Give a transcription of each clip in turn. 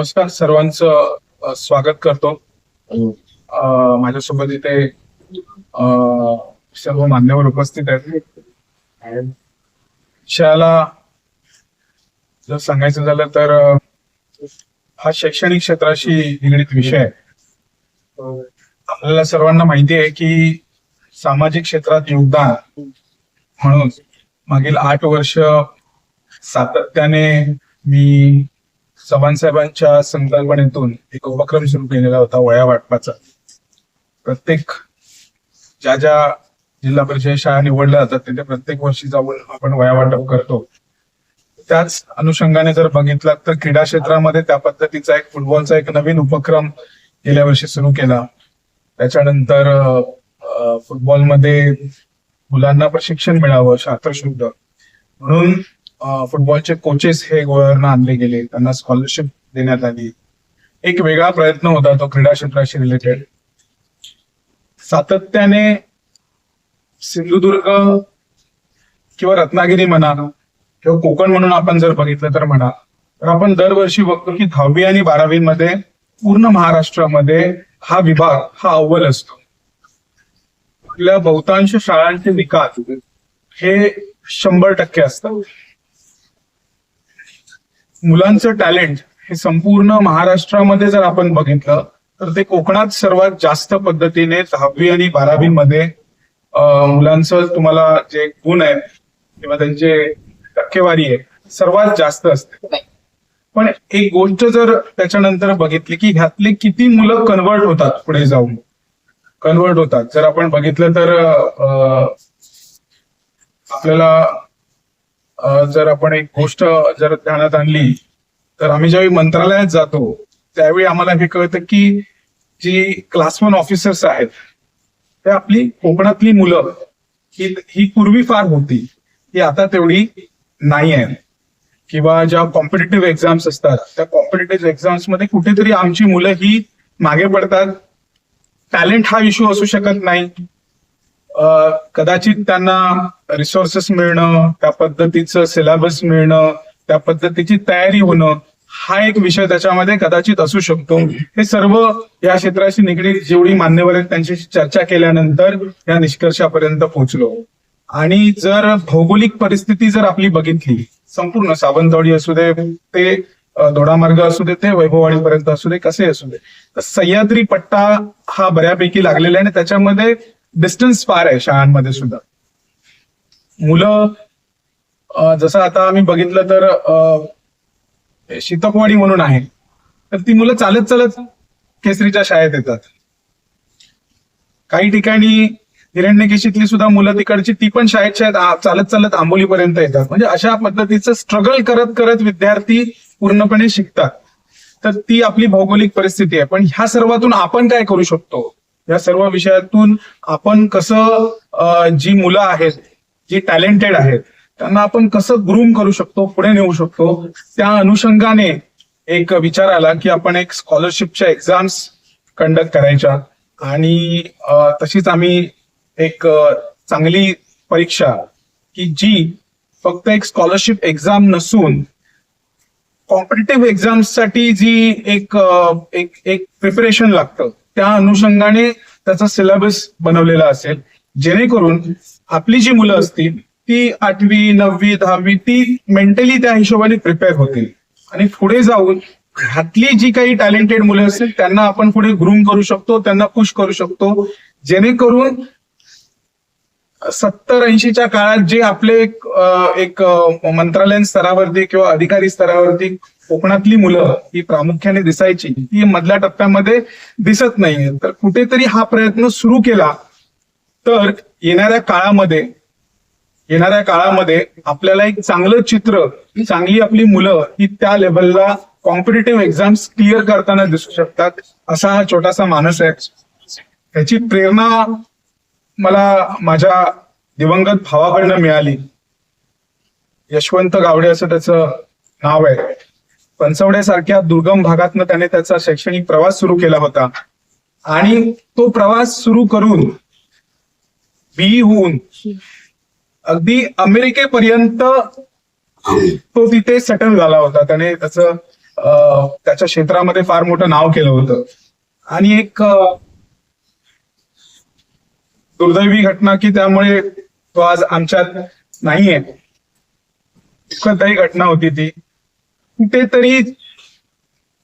नमस्कार सर्वांचं स्वागत करतो. माझ्यासोबत इथे सर्व मान्यवर उपस्थित आहेत. शाळेला जर सांगायचं झालं तर हा शैक्षणिक क्षेत्राशी निगडीत विषय आहे. आपल्याला सर्वांना माहिती आहे की सामाजिक क्षेत्रात योगदान म्हणून मागील आठ वर्ष सातत्याने मी चव्हाण साहेबांच्या संकल्पनेतून एक उपक्रम सुरू केलेला होता वया वाटपाचा. प्रत्येक ज्या ज्या जिल्हा परिषद शाळा निवडल्या जातात तिथे प्रत्येक वर्षी जाऊन आपण वया वाटप करतो. त्याच अनुषंगाने जर बघितलं तर क्रीडा क्षेत्रामध्ये त्या पद्धतीचा एक फुटबॉलचा एक नवीन उपक्रम गेल्या वर्षी सुरू केला. त्याच्यानंतर फुटबॉलमध्ये मुलांना प्रशिक्षण मिळावं शास्त्रशुद्ध. म्हणून फुटबॉलचे कोचेस हे गोव्यावरनं आणले गेले त्यांना स्कॉलरशिप देण्यात आली. एक वेगळा प्रयत्न होता तो क्रीडा क्षेत्राशी रिलेटेड सातत्याने सिंधुदुर्ग किंवा रत्नागिरी म्हणा किंवा कोकण म्हणून आपण जर बघितलं तर म्हणा तर आपण दरवर्षी बघतो की दहावी आणि बारावी मध्ये पूर्ण महाराष्ट्रामध्ये हा विभाग हा अव्वल असतो. आपल्या बहुतांश शाळांचे निकाल हे शंभर टक्के असतात. मुलांचं टॅलेंट हे संपूर्ण महाराष्ट्रामध्ये जर आपण बघितलं तर ते कोकणात सर्वात जास्त पद्धतीने दहावी आणि बारावी मध्ये मुलांचं तुम्हाला जे गुण आहेत किंवा त्यांचे टक्केवारी आहे सर्वात जास्त असते. पण एक गोष्ट जर त्याच्यानंतर बघितली की ह्यातले किती मुलं कन्वर्ट होतात पुढे जाऊन? कन्वर्ट होतात. जर आपण बघितलं तर आपल्याला जर आपण एक गोष्ट जर ध्यानात आणली तर आम्ही ज्यावेळी मंत्रालयात जातो त्यावेळी आम्हाला हे कळतं की जी क्लास वन ऑफिसर्स आहेत ते आपली कोकणातली मुलं ही ही पूर्वी फार होती ही आता तेवढी नाही आहे किंवा ज्या कॉम्पिटेटिव्ह एक्झाम्स असतात त्या कॉम्पिटेटिव्ह एक्झाम्समध्ये कुठेतरी आमची मुलं ही मागे पडतात. टॅलेंट हा इश्यू असू शकत नाही. कदाचित त्यांना रिसोर्सेस मिळणं त्या पद्धतीचं सिलेबस मिळणं त्या पद्धतीची तयारी होणं हा एक विषय त्याच्यामध्ये कदाचित असू शकतो. हे सर्व या क्षेत्राशी निगडीत जेवढी मान्यवर आहेत त्यांच्याशी चर्चा केल्यानंतर या निष्कर्षापर्यंत पोहोचलो. आणि जर भौगोलिक परिस्थिती जर आपली बघितली संपूर्ण सावंतवाडी असू दे ते दोडामार्ग असू दे ते वैभववाडीपर्यंत असू दे कसे असू दे तर सह्याद्री पट्टा हा बऱ्यापैकी लागलेला आहे आणि त्याच्यामध्ये डिस्टन्स फार आहे शाळांमध्ये सुद्धा. मुलं जसं आता आम्ही बघितलं तर शीतकवाडी म्हणून आहे. तर ती मुलं चालत चालत केसरीच्या शाळेत येतात. काही ठिकाणी हिरण्यकेशीतली सुद्धा मुलं तिकडची ती पण शाळेत शाळेत चालत चालत आंबोलीपर्यंत येतात. म्हणजे अशा पद्धतीचं स्ट्रगल करत करत विद्यार्थी पूर्णपणे शिकतात. तर ती आपली भौगोलिक परिस्थिती आहे. पण ह्या सर्वातून आपण काय करू शकतो? या सर्व विषयातून आपण कसं जी मुलं आहेत जी टॅलेंटेड आहेत त्यांना आपण कसं ग्रूम करू शकतो पुढे नेऊ शकतो त्या अनुषंगाने एक विचार आला की आपण एक स्कॉलरशिपच्या एक्झाम्स कंडक्ट करायच्या. आणि तशीच आम्ही एक चांगली परीक्षा की जी फक्त एक स्कॉलरशिप एक्झाम नसून कॉम्पिटेटिव्ह एक्झाम्ससाठी जी एक एक एक प्रिपरेशन लागतं. त्या अनुषंगाने त्याचा सिलेबस बनवलेला असेल. जेणेकरून आपली जी मुलं असतील ती आठवी नववी दहावी ती मेंटली त्या हिशोबाने प्रिपेअर होतील. आणि पुढे जाऊन घातली जी काही टॅलेंटेड मुलं असतील त्यांना आपण पुढे ग्रूम करू शकतो त्यांना पुश करू शकतो. जेणेकरून सत्तर ऐंशीच्या काळात जे आपले एक एक मंत्रालयीन स्तरावरती किंवा अधिकारी स्तरावरती कोकणातली मुलं ही प्रामुख्याने दिसायची ती मधल्या टप्प्यामध्ये दिसत नाहीये. तर कुठेतरी हा प्रयत्न सुरू केला तर येणाऱ्या काळामध्ये येणाऱ्या काळामध्ये आपल्याला एक चांगलं चित्र चांगली आपली मुलं ही त्या लेवलला कॉम्पिटेटिव्ह एक्झाम्स क्लिअर करताना दिसू शकतात असा हा छोटासा मानस आहे. त्याची प्रेरणा मला माझ्या दिवंगत भावाकडनं मिळाली. यशवंत गावडे असं त्याचं नाव आहे. पंचवड्यासारख्या दुर्गम भागातनं त्याने त्याचा शैक्षणिक प्रवास सुरू केला होता. आणि तो प्रवास सुरू करून बी होऊन अगदी अमेरिकेपर्यंत तो तिथे सेटल झाला होता. त्याने त्याच त्याच्या क्षेत्रामध्ये फार मोठं नाव केलं होतं. आणि एक दुर्दैवी घटना की त्यामुळे तो आज आमच्यात नाहीये. दुःखदायी घटना होती ती. कुठेतरी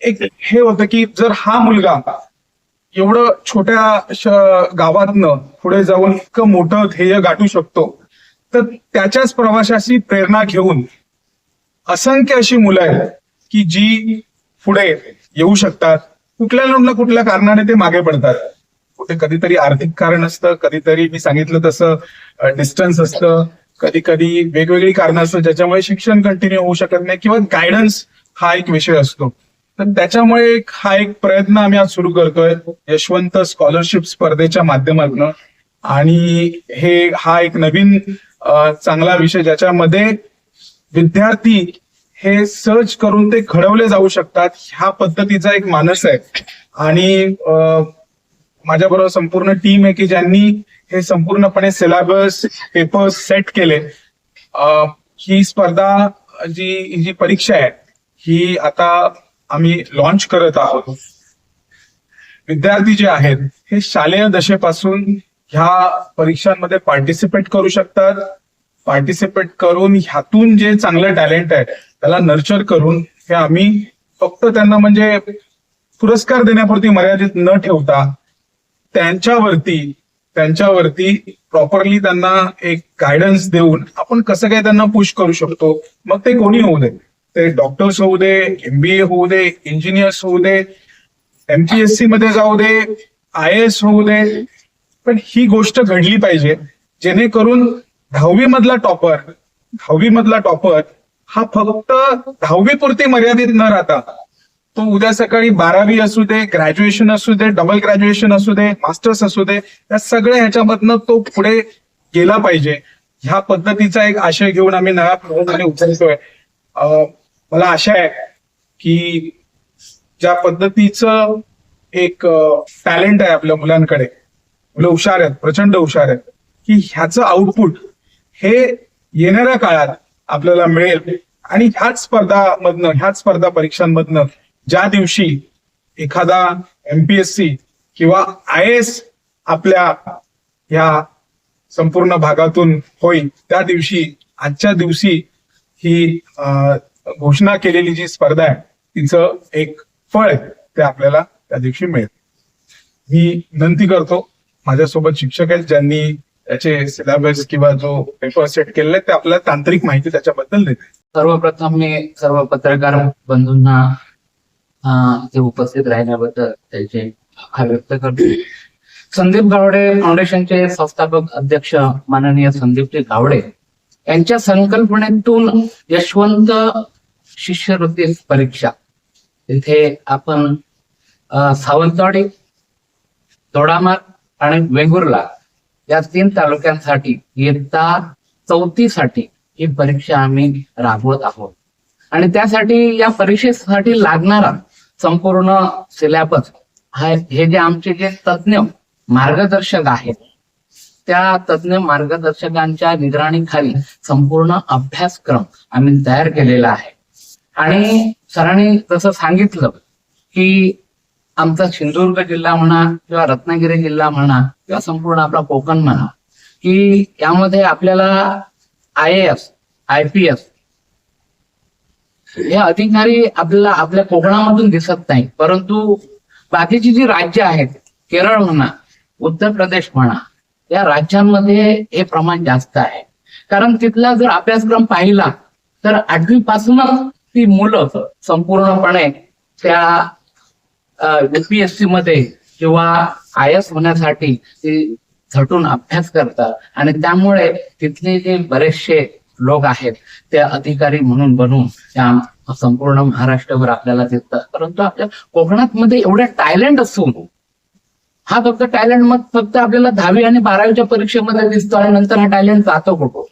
एक हे होतं की जर हा मुलगा एवढं छोट्या गावातनं पुढे जाऊन इतकं मोठं ध्येय गाठू शकतो तर त्याच्याच प्रवाशाची प्रेरणा घेऊन असंख्य अशी मुलं आहेत की जी पुढे येऊ शकतात. कुठल्या ना कुठल्या कारणाने ते मागे पडतात. कुठे कधीतरी आर्थिक कारण असतं कधीतरी मी सांगितलं तसं डिस्टन्स असतं. कधी कधी वेगवेगळी कारणं असतात ज्याच्यामुळे शिक्षण कंटिन्यू होऊ शकत नाही किंवा गायडन्स हा एक विषय असतो. तर त्याच्यामुळे एक हा एक प्रयत्न आम्ही आज सुरू करतोय यशवंत स्कॉलरशिप स्पर्धेच्या माध्यमातून. आणि हे हा एक नवीन चांगला विषय ज्याच्यामध्ये विद्यार्थी हे सर्च करून ते घडवले जाऊ शकतात ह्या पद्धतीचा एक मानस आहे. आणि माझ्याबरोबर संपूर्ण टीम आहे की ज्यांनी हे संपूर्णपणे सिलेबस पेपर सेट केले. ही स्पर्धा जी जी परीक्षा आहे ही आता आम्ही लॉन्च करत आहोत. विद्यार्थी जे आहेत हे शालेय दशेपासून ह्या परीक्षांमध्ये पार्टिसिपेट करू शकतात. पार्टिसिपेट करून ह्यातून जे चांगलं टॅलेंट आहे त्याला नर्चर करून हे आम्ही फक्त त्यांना म्हणजे पुरस्कार देण्यापुरती मर्यादित न ठेवता त्यांच्यावरती त्यांच्यावरती प्रॉपरली त्यांना एक गायडन्स देऊन आपण कसं काय त्यांना पुश करू शकतो? मग ते कोणी होऊ दे. ते डॉक्टर्स होऊ दे एमबीए होऊ दे इंजिनियर्स होऊ दे एमपीएससी मध्ये जाऊ दे आय एस होऊ दे. पण ही गोष्ट घडली पाहिजे जेणेकरून दहावी मधला टॉपर दहावी मधला टॉपर हा फक्त दहावी पुरती मर्यादित न राहता तो उद्या सकाळी बारावी असू दे ग्रॅज्युएशन असू दे डबल ग्रॅज्युएशन असू दे मास्टर्स असू दे या सगळ्या ह्याच्यामधनं तो पुढे गेला पाहिजे. ह्या पद्धतीचा एक आशय घेऊन आम्ही नव्या प्रबोधनाने उचलतोय. मला आशा आहे की ज्या पद्धतीचं एक टॅलेंट आहे आपल्या मुलांकडे मुलं हुशार आहेत प्रचंड हुशार आहेत की ह्याचं आउटपुट हे येणाऱ्या काळात आपल्याला मिळेल. आणि ह्याच स्पर्धामधनं ह्याच स्पर्धा परीक्षांमधनं ज्या दिवशी एखादा एमपीएससी किंवा आय एस आपल्या ह्या संपूर्ण भागातून होईल त्या दिवशी आजच्या दिवशी ही घोषणा केलेली जी स्पर्धा आहे तिचं एक फळ आहे ते आपल्याला त्या दिवशी मिळेल. मी विनंती करतो माझ्यासोबत शिक्षक आहेत ज्यांनी त्याचे सिलेबस किंवा जो पेपर सेट केलेला आहे ते आपल्याला तांत्रिक माहिती त्याच्याबद्दल देते सर्वप्रथम मी सर्व पत्रकार बंधूंना इथे उपस्थित राहिल्याबद्दल त्याचे आभार व्यक्त करतो. संदीप गावडे फाउंडेशनचे संस्थापक अध्यक्ष माननीय संदीपजी गावडे यांच्या संकल्पनेतून यशवंत शिष्यवृत्ती परीक्षा. इथे आपण सावंतवाडी दोडामार आणि वेंगुर्ला या तीन तालुक्यांसाठी इयत्ता चौथीसाठी ही परीक्षा आम्ही राबवत आहोत. आणि त्यासाठी या परीक्षेसाठी लागणारा संपूर्ण सिलेबस हा हे जे आमचे जे तज्ज्ञ मार्गदर्शक आहेत त्या तज्ज्ञ मार्गदर्शकांच्या निगराणीखाली संपूर्ण अभ्यासक्रम आम्ही तयार केलेला आहे. आणि सरांनी जसं सांगितलं की आमचा सिंधुदुर्ग जिल्हा म्हणा किंवा रत्नागिरी जिल्हा म्हणा किंवा संपूर्ण आपला कोकण म्हणा की यामध्ये आपल्याला I S I P S हे अधिकारी आपल्याला आपल्या कोकणामधून दिसत नाही परंतु बाकीची जी राज्य आहेत केरळ म्हणा उत्तर प्रदेश म्हणा या राज्यांमध्ये हे प्रमाण जास्त आहे. कारण तिथला जर अभ्यासक्रम पाहिला तर आठवी पासूनच ती मुलं संपूर्णपणे त्या युपीएससी मध्ये किंवा आय एस होण्यासाठी ती झटून अभ्यास करतात. आणि त्यामुळे तिथले जे बरेचसे लोक आहेत ते अधिकारी म्हणून बनून त्या संपूर्ण महाराष्ट्रभर आपल्याला दिसतात. परंतु आपल्या कोकणात मध्ये एवढ्या टॅलेंट असून हा फक्त टॅलेंट मग फक्त आपल्याला दहावी आणि बारावीच्या परीक्षेमध्ये दिसतो आणि नंतर हा टॅलेंट जातो कुठं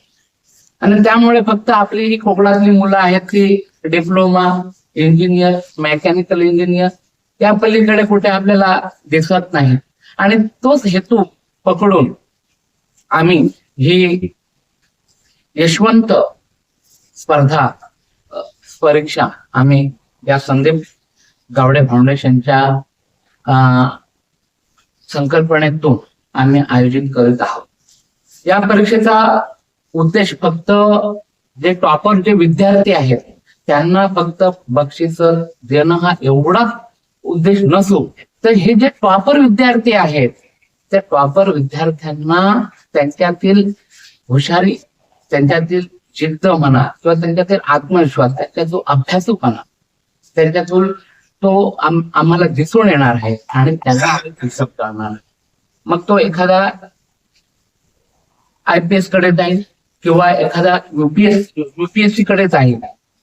आणि त्यामुळे फक्त आपली ही कोकणातली मुलं आहेत ती डिप्लोमा इंजिनियर मेकॅनिकल इंजिनियर या पलीकडे कुठे आपल्याला दिसत नाही आणि तोच हेतू पकडून आम्ही ही यशवंत स्पर्धा परीक्षा आम्ही या संदीप गावडे फाउंडेशनच्या अं, संकल्पनेतून आम्ही आयोजित करत आहोत. या परीक्षेचा उद्देश फक्त जे टॉपर जे विद्यार्थी आहेत त्यांना फक्त बक्षीस देणं हा एवढाच उद्देश नसून तर हे जे टॉपर विद्यार्थी आहेत त्या टॉपर विद्यार्थ्यांना त्यांच्यातील हुशारी त्यांच्यातील जिद्द म्हणा किंवा त्यांच्यातील आत्मविश्वास त्यांचा जो अभ्यासूपणा त्यांच्यातून तो आम्हाला दिसून येणार आहे आणि त्यांना आम्ही करणार मग तो एखादा आय पी एसकडे जाईल किंवा एखादा युपीएस युपीएससी कडे जाईल.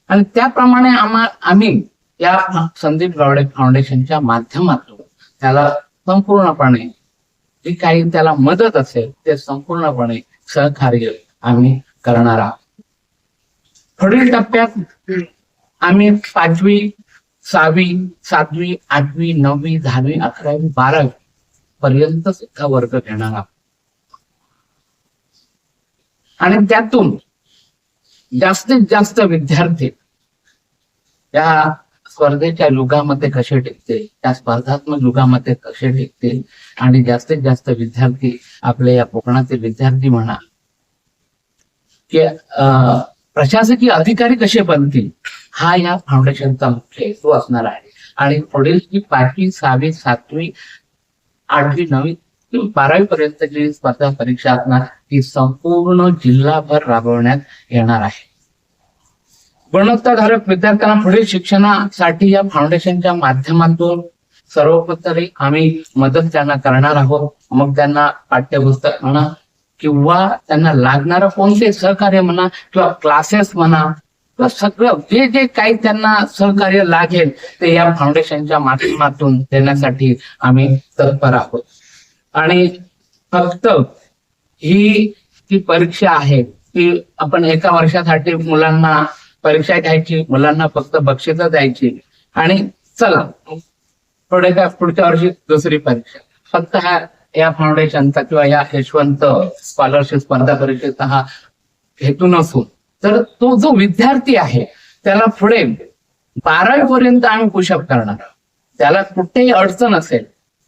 आणि त्याप्रमाणे आम्हा आम्ही या संदीप गावडे फाउंडेशनच्या माध्यमातून त्याला संपूर्णपणे जी काही त्याला मदत असेल ते संपूर्णपणे सहकार्य आम्ही करणार. आहोत पुढील टप्प्यात आम्ही पाचवी सहावी सातवी आठवी नववी दहावी अकरावी बारावी पर्यंत सुद्धा वर्ग घेणार आहोत. आणि त्यातून जास्तीत जास्त विद्यार्थी या स्पर्धेच्या युगामध्ये कसे टिकतील त्या स्पर्धात्मक युगामध्ये कसे टिकतील आणि जास्तीत जास्त विद्यार्थी आपले या कोकणाचे विद्यार्थी म्हणा की प्रशासकीय अधिकारी कसे बनतील? हा या फाउंडेशनचा मुख्य हेतू असणार आहे. आणि पुढील जी पाचवी सहावी सातवी आठवी नववी बारावी पर्यंत जी स्पर्धा परीक्षा असणार ती संपूर्ण जिल्हाभर राबवण्यात येणार आहे. गुणवत्ताधारक विद्यार्थ्यांना पुढील शिक्षणासाठी या फाउंडेशनच्या माध्यमातून सर्वोपरी आम्ही मदत त्यांना करणार आहोत. मग त्यांना पाठ्यपुस्तक म्हणा किंवा त्यांना लागणारं कोणते सहकार्य म्हणा किंवा क्लासेस म्हणा किंवा सगळं जे जे काही त्यांना सहकार्य लागेल ते या फाउंडेशनच्या माध्यमातून देण्यासाठी आम्ही तत्पर आहोत. आणि फक्त ही जी परीक्षा आहे ती आपण एका वर्षासाठी मुलांना परीक्षा घ्यायची मुलांना फक्त बक्षीस द्यायची आणि चला पुढे पुढच्या वर्षी दुसरी परीक्षा. फक्त हा या फाउंडेशनचा किंवा या यशवंत स्कॉलरशिप स्पर्धा परीक्षेचा हा हेतू नसून तर तो जो विद्यार्थी आहे त्याला पुढे बारावी पर्यंत आम्ही पुशअप करणार. त्याला कुठेही अडचण असेल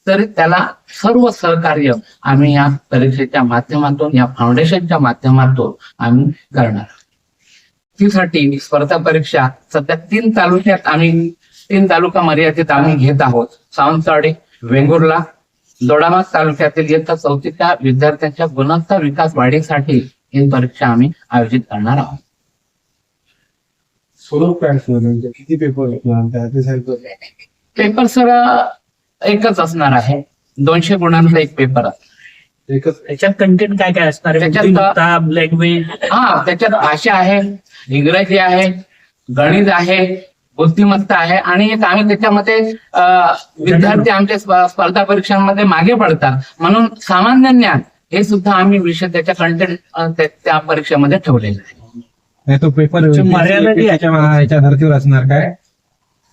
तरी त्याला सर्व सहकार्य आम्ही या परीक्षेच्या माध्यमातून या फाउंडेशनच्या माध्यमातून आम्ही करणार. त्यासाठी स्पर्धा परीक्षा सध्या तीन तालुक्यात आम्ही तीन तालुका मर्यादित आम्ही घेत आहोत. सावंतवाडी वेंगुर्ला दोडामार्ग तालुक्यातील इयत्ता चौथीच्या विद्यार्थ्यांच्या गुणवत्ता विकास वाढीसाठी ही परीक्षा आम्ही आयोजित करणार आहोत. स्वरूप काय असणार म्हणजे किती पेपर असणार पेपर सर एकच असणार आहे. दोनशे गुणांचा एक पेपर आहे. एकच त्याच्यात कंटेंट काय काय असणार आहे? त्याच्यात- बुद्धिमत्ता लँग्वेज हा त्याच्यात भाषा आहे इंग्रजी आहे गणित आहे बुद्धिमत्ता आहे. आणि एक आम्ही त्याच्यामध्ये विद्यार्थी आमच्या स्प- स्पर्धा परीक्षांमध्ये मागे पडतात. म्हणून सामान्य ज्ञान हे सुद्धा आम्ही विषय त्याच्या कंटेंट त्या परीक्षेमध्ये ठेवलेले आहे. तो पेपर धर्तीवर असणार काय?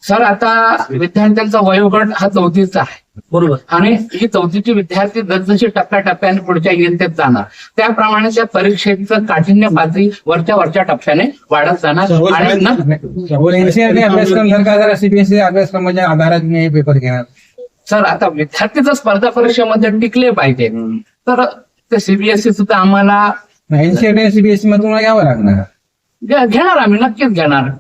सर आता विद्यार्थ्यांचा वयोगट हा चौथीचा आहे. बरोबर. आणि ही चौथीचे विद्यार्थी जसजशी टप्प्याटप्प्याने पुढच्या इयत्तेत जाणार त्याप्रमाणे त्या परीक्षेचं काठिण्य पातळी वरच्या वरच्या टप्प्याने वाढत जाणार. आणि अभ्यासक्रम सीबीएसई अभ्यासक्रमाच्या आधारात मी पेपर घेणार. सर आता विद्यार्थी जर स्पर्धा परीक्षेमध्ये टिकले पाहिजे. तर ते सीबीएसई सुद्धा आम्हाला एनसीआरटी सीबीएसई मधून मला घ्यावं लागणार. घेणार आम्ही नक्कीच घेणार.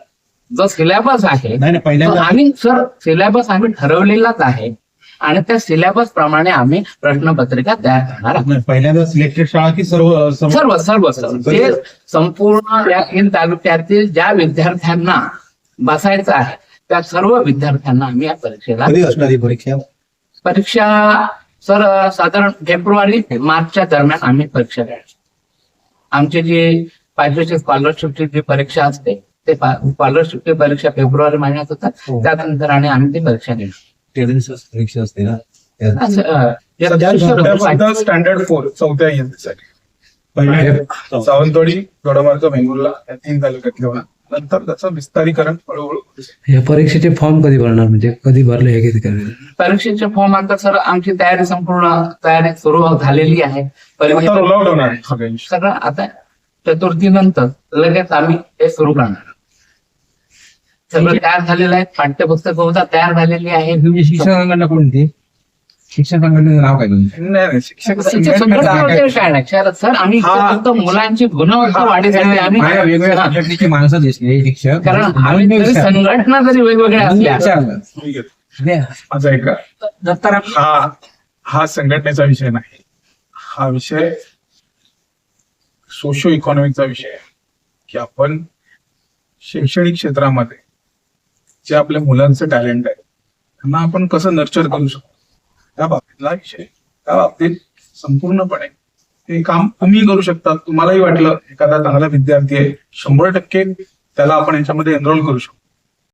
जो सिलेबस आहे. नाही नाही तो आम्ही सर सिलेबस आम्ही ठरवलेलाच आहे. आणि त्या सिलेबस प्रमाणे आम्ही प्रश्नपत्रिका तयार करणार आहोत. पहिल्यांदा सिलेक्टेड शाळा की सर्व सर्व? सर्व जे संपूर्ण या तीन तालुक्यातील ज्या विद्यार्थ्यांना बसायचं आहे त्या सर्व विद्यार्थ्यांना आम्ही या परीक्षेला असणार परीक्षा? परीक्षा सर साधारण फेब्रुवारी मार्चच्या दरम्यान आम्ही परीक्षा द्यायची आमची जी पाचवीची स्कॉलरशिपची जी परीक्षा असते ते स्कॉलरशिपची परीक्षा फेब्रुवारी महिन्यात होतात. हो. त्यानंतर आणि आम्ही ती परीक्षा घेणार परीक्षा असते ना. स्टँडर्ड फोर चौथ्या इयत्तेसाठी पहिले सावंतवाडी दोडामार्ग वेंगुर्ला या तीन तालुक्यातले होणार नंतर त्याचं विस्तारीकरण हळूहळू. या परीक्षेचे फॉर्म कधी भरणार? म्हणजे कधी भरले हे किती परीक्षेचे फॉर्म आता सर आमची तयारी संपूर्ण तयारी सुरू झालेली आहे. सगळं आता चतुर्थीनंतर लगेच आम्ही हे सुरू करणार. सगळं तयार झालेलं आहे. पाठ्यपुस्तकं होता तयार झालेली आहे. तुमची शिक्षण संघटना कोणती? शिक्षण संघटनेचं नाव काय तुमचं? नाही नाही शिक्षक शिक्षक संघटना- संघटना वगैरे काय नाही. शरद सर आम्ही इथे. फक्त मुलांची गुणवत्ता वाढीसाठी आम्ही वेगवेगळ्या माणसं दिसली शिक्षक. कारण आम्ही आम्ही जरी विचारलं. संघटना जरी वेगवेगळ्या असल्या विचारलं. माझा दत्ताराम हा हा संघटनेचा विषय नाही. हा विषय सोशो इकॉनॉमिकचा विषय आहे. की आपण शैक्षणिक क्षेत्रामध्ये जे आपल्या मुलांचं टॅलेंट आहे त्यांना आपण कसं नर्चर करू शकतो? त्या बाबतीतला विषय. त्या बाबतीत संपूर्णपणे हे काम तुम्ही करू शकता. तुम्हालाही वाटलं एखादा चांगला विद्यार्थी आहे शंभर टक्के त्याला आपण याच्यामध्ये एनरोल करू शकतो.